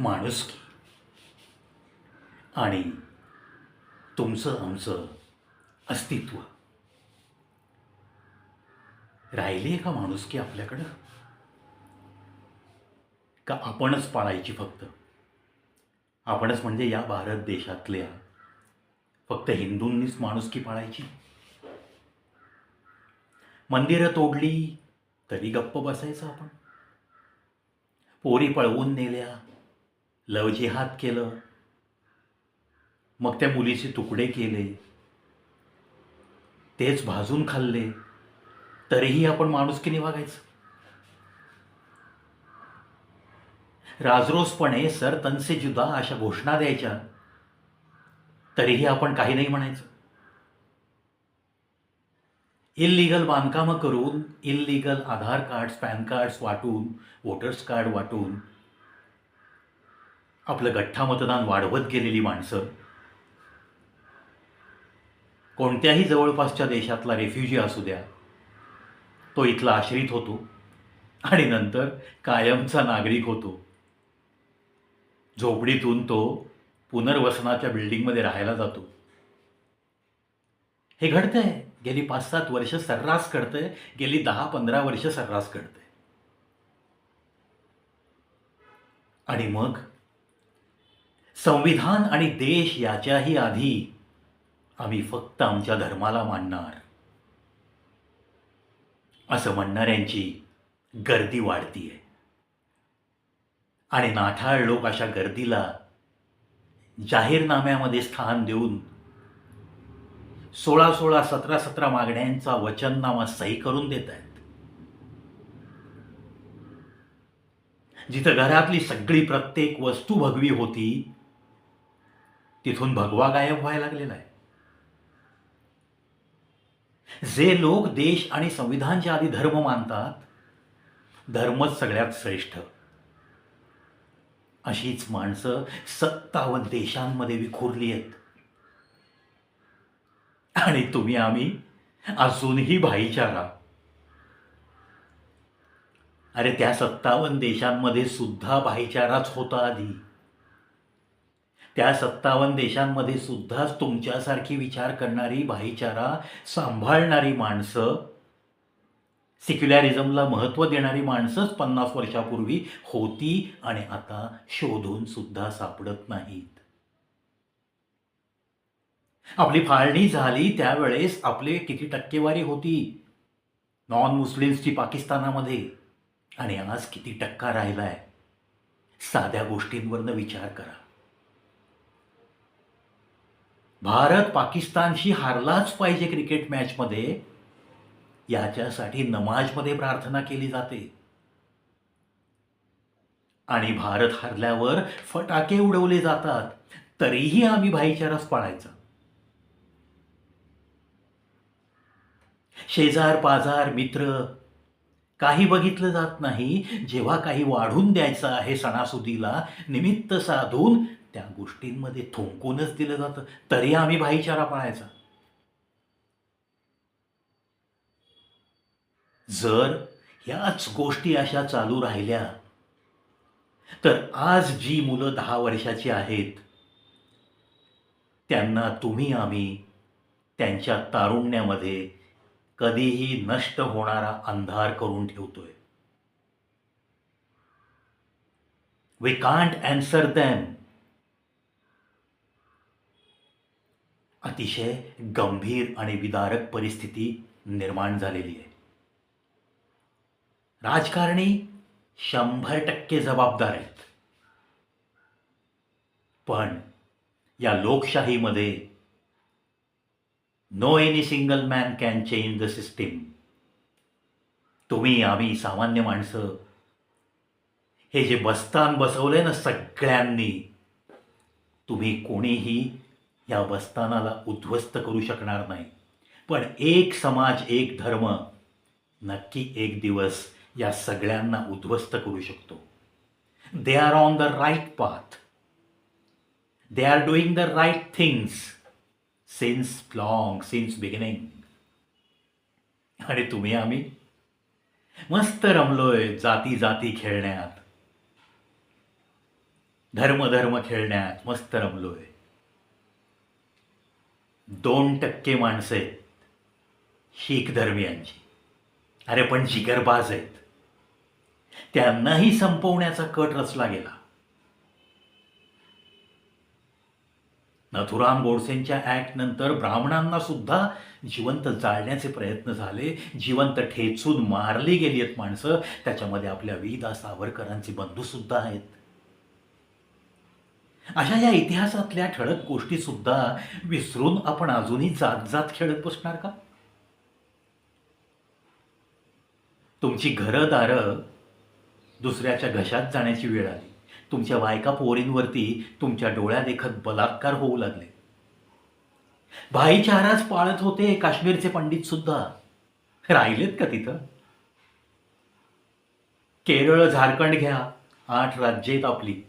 माणुसकी आणि तुमचं आमचं अस्तित्व. राहिली आहे का माणुसकी आपल्याकडं? का आपणच पाळायची फक्त? आपणच म्हणजे या भारत देशातल्या फक्त हिंदूंनीच माणुसकी पाळायची? मंदिरं तोडली तरी गप्प बसायचं आपण? पोरी पळवून नेल्या लव जिहाद केलं. मग त्या मुलीचे तुकडे केले. तेच भाजून खाल्ले. तरीही आपण माणुसकीने वागायचं. राजरोसपणे सर तनसे जुदा अशा घोषणा द्यायच्या. तरीही आपण काही नाही म्हणायचं. इल्लीगल बांधकामं करून illegal Aadhaar cards PAN cards वाटून वोटर्स कार्ड वाटून आपलं गठ्ठा मतदान वाढवत गेलेली माणसं. कोणत्याही जवळपासच्या देशातला रेफ्युजी असू द्या. तो इथला आश्रित होतो. आणि नंतर कायमचा नागरिक होतो. झोपडीतून तो पुनर्वसनाच्या बिल्डिंगमध्ये राहायला जातो. हे घडतंय. गेली पाच सात वर्ष सर्रास घडतंय. गेली दहा पंधरा वर्ष सर्रास घडतंय. आणि मग? संविधान आणि देश याच्याही आधी आम्ही फक्त आमच्या धर्माला मानणार. असं म्हणणाऱ्यांची गर्दी वाढतीये. आणि नाठाळ लोक अशा गर्दीला जाहीरनाम्यामध्ये स्थान देऊन सोळा सोळा सतरा सतरा मागण्यांचा वचननामा सही करून देत आहेत जिथं घरातली सगळी प्रत्येक वस्तू भगवी होती तिथून भगवा गायब व्हायला लागलेला आहे. जे लोक देश आणि संविधानच्या आधी धर्म मानतात धर्मच सगळ्यात श्रेष्ठ. अशीच माणसं सत्तावन्न देशांमध्ये विखुरली आहेत. आणि तुम्ही आम्ही अजूनही भाईचारा. अरे त्या सत्तावन्न देशांमध्ये सुद्धा भाईचाराच होता आधी. त्या सत्तावन्न देशांमध्ये सुद्धाच तुमच्यासारखी विचार करणारी भाईचारा सांभाळणारी माणसं सिक्युलॅरिझमला महत्त्व देणारी माणसंच पन्नास वर्षापूर्वी होती आणि आता शोधून सुद्धा सापडत नाहीत. आपली फाळणी झाली त्यावेळेस आपले किती टक्केवारी होती? नॉन मुस्लिम्सची पाकिस्तानामध्ये. आणि आज किती टक्का राहिलाय? साध्या गोष्टींवरनं विचार करा. भारत पाकिस्तानशी हारलाच पाहिजे क्रिकेट मॅचमध्ये याच्यासाठी नमाजमध्ये प्रार्थना केली जाते. आणि भारत हरल्यावर फटाके उडवले जातात तरीही आम्ही भाईचाराच पाळायचा. शेजार पाजार मित्र काही बघितलं जात नाही जेव्हा काही वाढून द्यायचं आहे सणासुदीला निमित्त साधून त्या गोष्टींमध्ये थुंकूनच दिलं जातं. तरी आम्ही भाईचारा पाळायचा. जर ह्याच गोष्टी अशा चालू राहिल्या तर आज जी मुलं दहा वर्षाची आहेत त्यांना तुम्ही आम्ही त्यांच्या तारुण्यामध्ये कधीही नष्ट होणारा अंधार करून ठेवतोय. वी कांट अँसर दॅम अतिशय गंभीर आणि विदारक परिस्थिती निर्माण झालेली आहे. राजकारणी शंभर टक्के जबाबदार आहेत. पण या लोकशाहीमध्ये no any single man can change the system तुम्ही आम्ही सामान्य माणसं हे जे बस्तान बसवले ना सगळ्यांनी तुम्ही कोणीही या बस्तानाला उद्ध्वस्त करू शकणार नाही. पण एक समाज एक धर्म नक्की एक दिवस या सगळ्यांना उद्ध्वस्त करू शकतो. They are on the right path they are doing the right things since long since beginning आणि तुम्ही आम्ही मस्त रमलोय जाती जाती खेळण्यात. धर्म धर्म खेळण्यात मस्त रमलोय. दोन टक्के माणसं आहेत. शीख धर्मियांची. अरे पण जिगरबाज आहेत. त्यांनाही संपवण्याचा कट रचला गेला. नथुराम गोडसेंच्या ऍक्ट नंतर ब्राह्मणांना सुद्धा जिवंत जाळण्याचे प्रयत्न झाले. जिवंत ठेचून मारली गेली आहेत माणसं. त्याच्यामध्ये आपल्या विदा सावरकरांचे बंधू सुद्धा आहेत. अशा या इतिहासातल्या ठळक गोष्टी सुद्धा विसरून आपण अजूनही जात जात खेळत बसणार का? तुमची घरं दारं दुसऱ्याच्या घशात जाण्याची वेळ आली. तुमच्या बायका पोरींवरती तुमच्या डोळ्या देखत बलात्कार होऊ लागले. भाईचाराच पाळत होते काश्मीरचे पंडित सुद्धा. राहिलेत का तिथं? केरळ झारखंड घ्या. आठ राज्य आहेत आपली.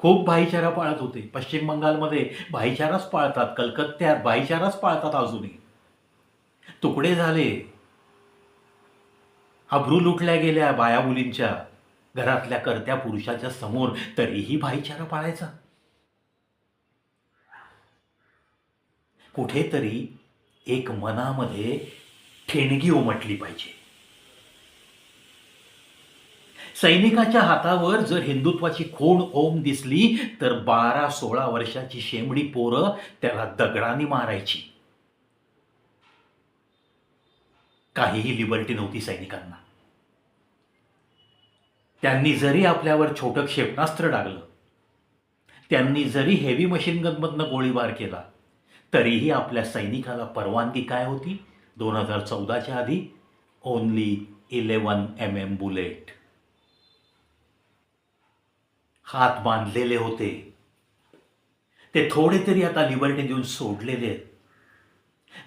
खूप भाईचारा पाळत होते. पश्चिम बंगालमध्ये भाईचाराच पाळतात कलकत्त्यात भाईचाराच पाळतात अजूनही. तुकडे झाले. अब्रू लुटल्या गेल्या बाया मुलींच्या घरातल्या करत्या पुरुषाच्या समोर तरीही भाईचारा पाळायचा. कुठेतरी एक मनामध्ये ठेणगी उमटली पाहिजे. सैनिकाच्या हातावर जर हिंदुत्वाची खूण ओम दिसली तर बारा सोळा वर्षाची शेमडी पोरं त्याला दगडाने मारायची. काहीही लिबर्टी नव्हती सैनिकांना. त्यांनी जरी आपल्यावर छोटं क्षेपणास्त्र डागलं त्यांनी जरी हेवी मशीन गनमधनं गोळीबार केला तरीही आपल्या सैनिकाला परवानगी काय होती? दोन हजार चौदाच्या आधी only eleven M M bullet हात बांधलेले होते. ते थोडे तरी आता लिबर्टी देऊन सोडलेले आहेत.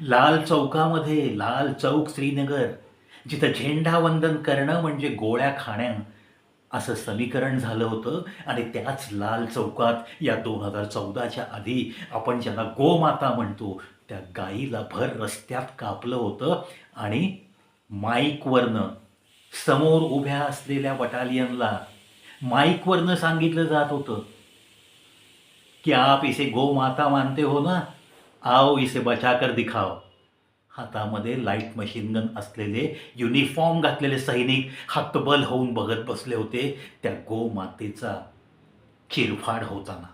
लाल चौकामध्ये लाल चौक श्रीनगर जिथं झेंडावंदन करणं म्हणजे गोळ्या खाण्या असं समीकरण झालं होतं. आणि त्याच लाल चौकात या दोन हजार चौदाच्या आधी आपण ज्याला गोमाता म्हणतो त्या गाईला भर रस्त्यात कापलं होतं. आणि माईकवरनं समोर उभ्या असलेल्या बटालियनला माईकवरनं सांगितलं जात होतं की आप इसे गो माता मानते हो ना? आओ इसे बचाकर दिखाओ. हातामध्ये लाइट मशीन गन असलेले युनिफॉर्म घातलेले सैनिक हतबल होऊन बघत बसले होते त्या गोमातेचा चिरफाड होताना.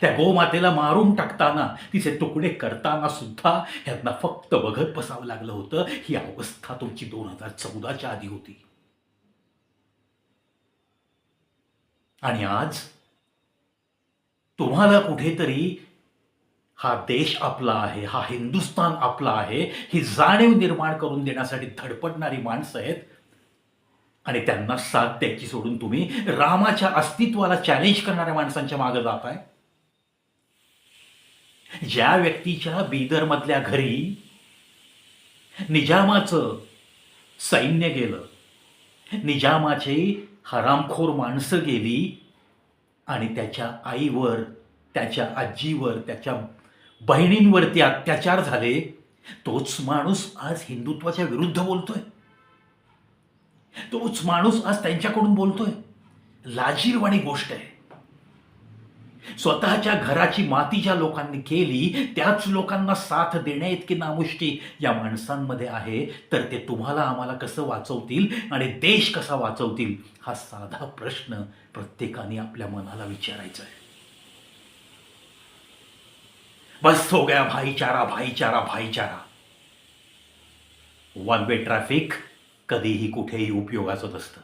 त्या गोमातेला मारून टाकताना तिचे तुकडे करताना सुद्धा ह्यांना फक्त बघत बसावं लागलं होतं. ही अवस्था तुमची दोन हजार चौदाच्या आधी होती. आणि आज तुम्हाला कुठेतरी हा देश आपला आहे हा हिंदुस्थान आपला आहे ही जाणीव निर्माण करून देण्यासाठी धडपडणारी माणसं आहेत. आणि त्यांना साथ द्यायची सोडून तुम्ही रामाच्या अस्तित्वाला चॅलेंज करणाऱ्या माणसांच्या मागे जाताय. ज्या व्यक्तीच्या बीदरमधल्या घरी निजामाचं सैन्य गेलं निजामाची हरामखोर माणसं गेली आणि त्याच्या आईवर त्याच्या आजीवर त्याच्या बहिणींवरती अत्याचार झाले तोच माणूस आज हिंदुत्वाच्या विरुद्ध बोलतोय. तोच माणूस आज त्यांच्याकडून बोलतोय. लाजीरवाणी गोष्ट आहे. स्वतःच्या घराची माती ज्या लोकांनी केली त्याच लोकांना साथ देण्या इतकी नामुष्की या माणसांमध्ये आहे. तर ते तुम्हाला आम्हाला कसं वाचवतील आणि देश कसा वाचवतील हा साधा प्रश्न प्रत्येकाने आपल्या मनाला विचारायचा आहे. बस हो गया भाईचारा भाईचारा भाईचारा. वन वे ट्रॅफिक कधीही कुठेही उपयोगाचं नसतं.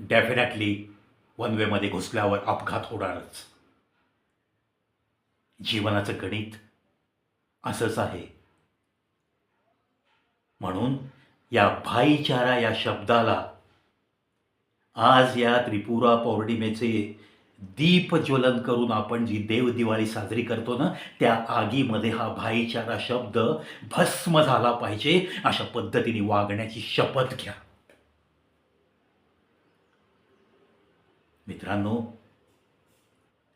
डेफिनेटली वन वेमध्ये घुसल्यावर अपघात होणारच. जीवनाचं गणित असंच आहे. म्हणून या भाईचारा या शब्दाला आज या त्रिपुरा पौर्णिमेचे दीप ज्वलन करून आपण जी देव दिवाळी साजरी करतो ना त्या आगीमध्ये हा भाईचारा शब्द भस्म झाला पाहिजे अशा पद्धतीने वागण्याची शपथ घ्या. मित्रांनो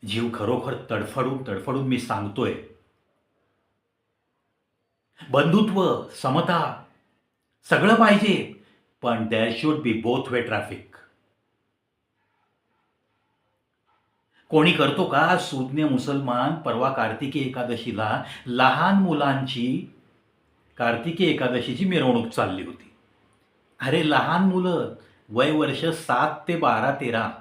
जीव खरोखर तडफडून तडफडून मी सांगतोय. बंधुत्व समता सगळं पाहिजे पण there should be both way traffic कोणी करतो का सुज्ञ मुसलमान परवा कार्तिकी एकादशीला लहान मुलांची कार्तिकी एकादशीची मिरवणूक चालली होती. अरे लहान मुलं वय वर्ष सात ते बारा तेरा.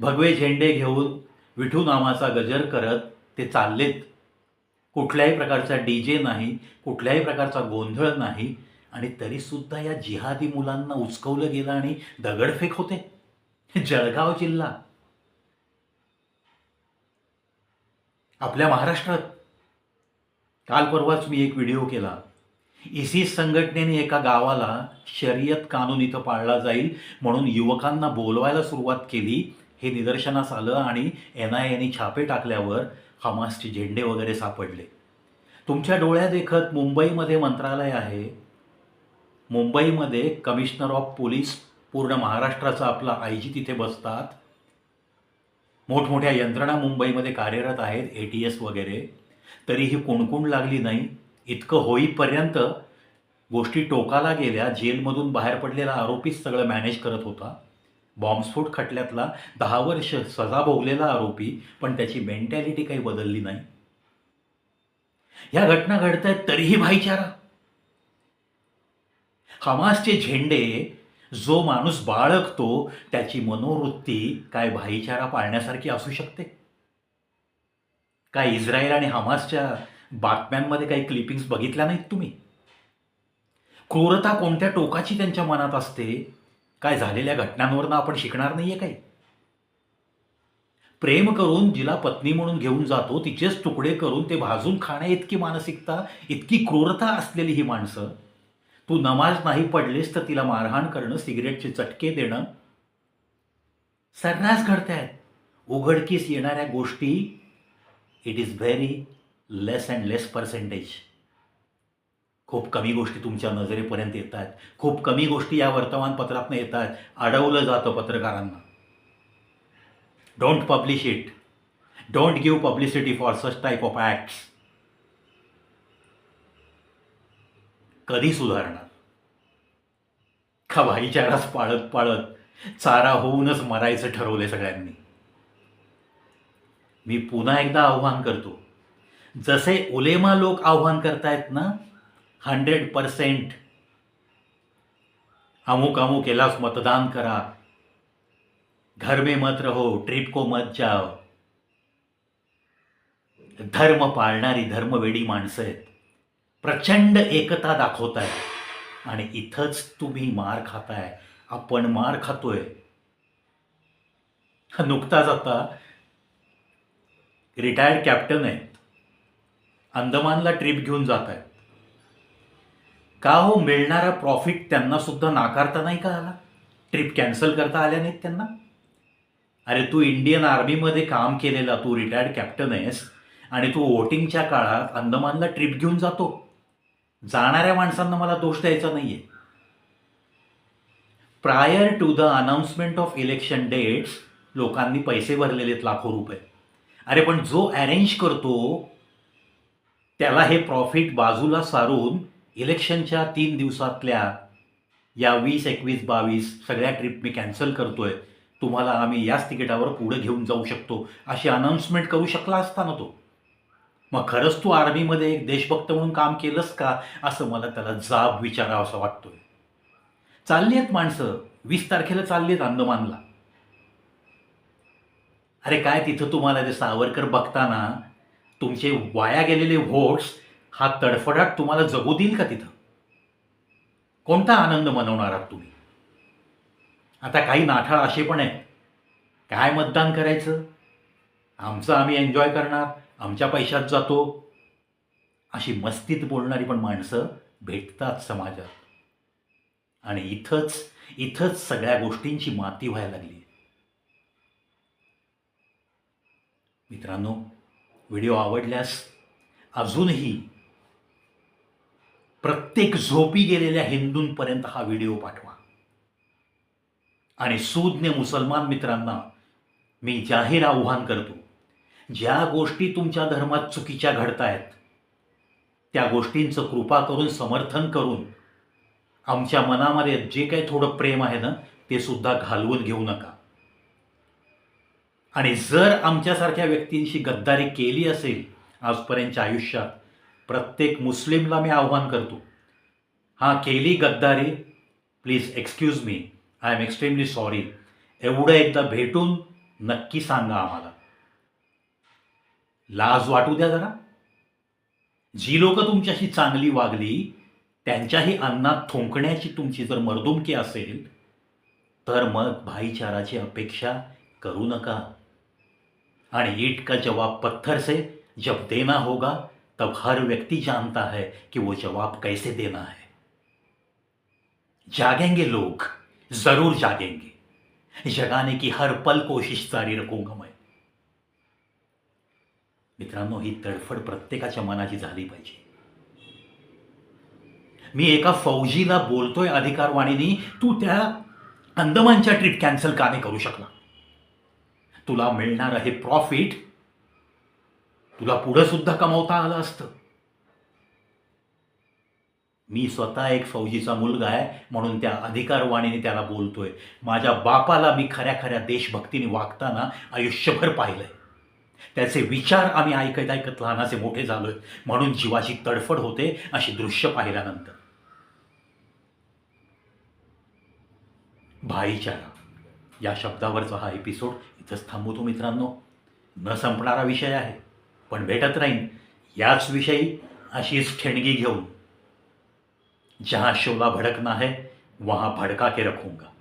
भगवे झेंडे घेऊन विठू नामाचा गजर करत ते चाललेत. कुठल्याही प्रकारचा डी जे नाही कुठल्याही प्रकारचा गोंधळ नाही आणि तरीसुद्धा या जिहादी मुलांना उचकवलं गेलं आणि दगडफेक होते. जळगाव जिल्हा. आपल्या महाराष्ट्रात. काल परवाच मी एक व्हिडिओ केला. इसिस संघटनेने एका गावाला शर्यत कानून इथं पाळला जाईल म्हणून युवकांना बोलवायला सुरुवात केली. हे निदर्शनास आलं आणि एन आय एने छापे टाकल्यावर हमासचे झेंडे वगैरे सापडले. तुमच्या डोळ्या देखत मुंबईमध्ये मंत्रालय आहे. मुंबईमध्ये कमिशनर ऑफ पोलीस पूर्ण महाराष्ट्राचा आपला आय जी तिथे बसतात. मोठमोठ्या यंत्रणा मुंबईमध्ये कार्यरत आहेत ए टी एस वगैरे. तरीही कुणकुण लागली नाही. इतकं होईपर्यंत गोष्टी टोकाला गेल्या जेलमधून बाहेर पडलेला आरोपीच सगळं मॅनेज करत होता. बॉम्बस्फोट खटल्यातला दहा वर्ष सजा भोगलेला आरोपी पण त्याची मेंटॅलिटी काही बदलली नाही. ह्या घटना घडत आहेत तरीही भाईचारा. हमासचे झेंडे जो माणूस बाळगतो त्याची मनोवृत्ती काय भाईचारा पाळण्यासारखी असू शकते? काय इस्रायल आणि हमासच्या बातम्यांमध्ये काही क्लिपिंग्स बघितल्या नाहीत तुम्ही? क्रूरता कोणत्या टोकाची त्यांच्या मनात असते? काय झालेल्या घटनांवरनं आपण शिकणार नाहीये काही? प्रेम करून जिला पत्नी म्हणून घेऊन जातो तिचेच तुकडे करून ते भाजून खाणे इतकी मानसिकता इतकी क्रूरता असलेली ही माणसं. तू नमाज नाही पडलीस तर तिला मारहाण करणं सिगरेटचे चटके देणं. सर्रास आहेत उघडकीस येणाऱ्या गोष्टी it is very less and less percentage खूप कमी गोष्टी तुमच्या नजरेपर्यंत येत आहेत खूप कमी गोष्टी या वर्तमानपत्रातनं येत आहेत अडवलं जातं पत्रकारांना. Don't publish it don't give publicity for such type of acts कधी सुधारणार? का भाईचाराच पाळत पाळत चारा होऊनच मरायचं ठरवलंय सगळ्यांनी. मी पुन्हा एकदा आव्हान करतो. जसे उलेमा लोक आव्हान करतायत ना हंड्रेड पर्सेंट अमुक अमुक केलास मतदान करा. घर में मत रहो ट्रिप को मत जाओ. धर्म पाळणारी धर्मवेडी माणसं आहेत. प्रचंड एकता दाखवत आहे आणि इथंच तुम्ही मार खाताय. आपण मार खातोय. नुकताच आता रिटायर्ड कॅप्टन आहेत. अंदमानला ट्रिप घेऊन जात आहेत का हो मिळणारा प्रॉफिट त्यांना सुद्धा नाकारता नाही का आला? ट्रिप कॅन्सल करता आल्या नाहीत त्यांना? अरे तू इंडियन आर्मीमध्ये काम केलेला तू रिटायर्ड कॅप्टन आहेस आणि तू वोटिंगच्या काळात अंदमानला ट्रिप घेऊन जातो. जाणाऱ्या माणसांना मला दोष द्यायचा नाहीये. Prior to the announcement of election dates लोकांनी पैसे भरलेले आहेत लाखो रुपये. अरे पण जो अरेंज करतो त्याला हे प्रॉफिट बाजूला सारून इलेक्शनच्या तीन दिवसातल्या या वीस एकवीस बावीस सगळ्या ट्रिप मी कॅन्सल करतोय. तुम्हाला आम्ही याच तिकिटावर पुढे घेऊन जाऊ शकतो. अशी अनाऊन्समेंट करू शकला असता ना तो? मग खरंच तू आर्मीमध्ये एक देशभक्त म्हणून काम केलंस का? असं मला त्याला जाब विचारावं असं वाटतोय. चालली आहेत माणसं. वीस तारखेला चालली आहेत अंदमानला. अरे काय तिथं तुम्हाला ते सावरकर बघताना तुमचे वाया गेलेले व्होट्स हा तडफडाट तुम्हाला जगू देईल का तिथं? कोणता आनंद मनवणार आहात तुम्ही? आता काही नाठाळ असे पण आहेत. काय मतदान करायचं? आमचं आम्ही एन्जॉय करणार आमच्या पैशात जातो. अशी मस्तीत बोलणारी पण माणसं भेटतात समाजात. आणि इथंच इथंच सगळ्या गोष्टींची माती व्हायला लागली. मित्रांनो व्हिडिओ आवडल्यास अजूनही प्रत्येक झोपी गेलेल्या हिंदूंपर्यंत हा व्हिडिओ पाठवा. आणि सुज्ञ मुसलमान मित्रांना मी जाहीर आव्हान करतो ज्या गोष्टी तुमच्या धर्मात चुकीच्या घडतायत त्या गोष्टींचं कृपा करून समर्थन करून आमच्या मनामध्ये जे काही थोडं प्रेम आहे ना ते सुद्धा घालवून घेऊ नका. आणि जर आमच्यासारख्या व्यक्तींशी गद्दारी केली असेल आजपर्यंतच्या आयुष्यात प्रत्येक मुस्लिमला मी आव्हान करतो. हां केली गद्दारी. Please excuse me I am extremely sorry एवढं एकदा भेटून नक्की सांगा आम्हाला. लाज वाटू द्या जरा. जी लोक तुमच्याशी चांगली वागली त्यांच्याही अन्नात थोंकण्याची तुमची जर मर्दुमकी असेल तर मग भाईचाराची अपेक्षा करू नका. आणि ईट का जवाब पत्थर से जब देना होगा. तब हर व्यक्ति जानता है कि वो जवाब कैसे देना है। जागेंगे लोग, ज़रूर जागेंगे। जगाने की हर पल कोशिश जारी रखूँगा मैं। मित्रांनो, ही तडफड प्रत्येकाच्या मनाची झाली पाहिजे। मी एका फौजीला बोलतोय अधिकारवाणीनी, तू त्या अंदमानच्या ट्रिप कॅन्सल का नाही करू शकला? तुला मिळणार हे प्रॉफिट तुला पुढं सुद्धा कमावता आलं असतं. मी स्वतः एक फौजीचा मुलगा आहे म्हणून त्या अधिकारवाणीने त्याला बोलतोय. माझ्या बापाला मी खऱ्या खऱ्या देशभक्तीने वागताना आयुष्यभर पाहिलंय. त्याचे विचार आम्ही ऐकत ऐकत लहानाचे मोठे झालोय म्हणून जीवाची तडफड होते अशी दृश्य पाहिल्यानंतर. भाईचारा या शब्दावरचा हा एपिसोड इथंच थांबवतो मित्रांनो. न संपणारा विषय आहे. पण भेटत राहीन याच विषयी अशीच ठेणगी घेऊन जहाँ शोला भड़कना है वहाँ भड़का के रखूंगा.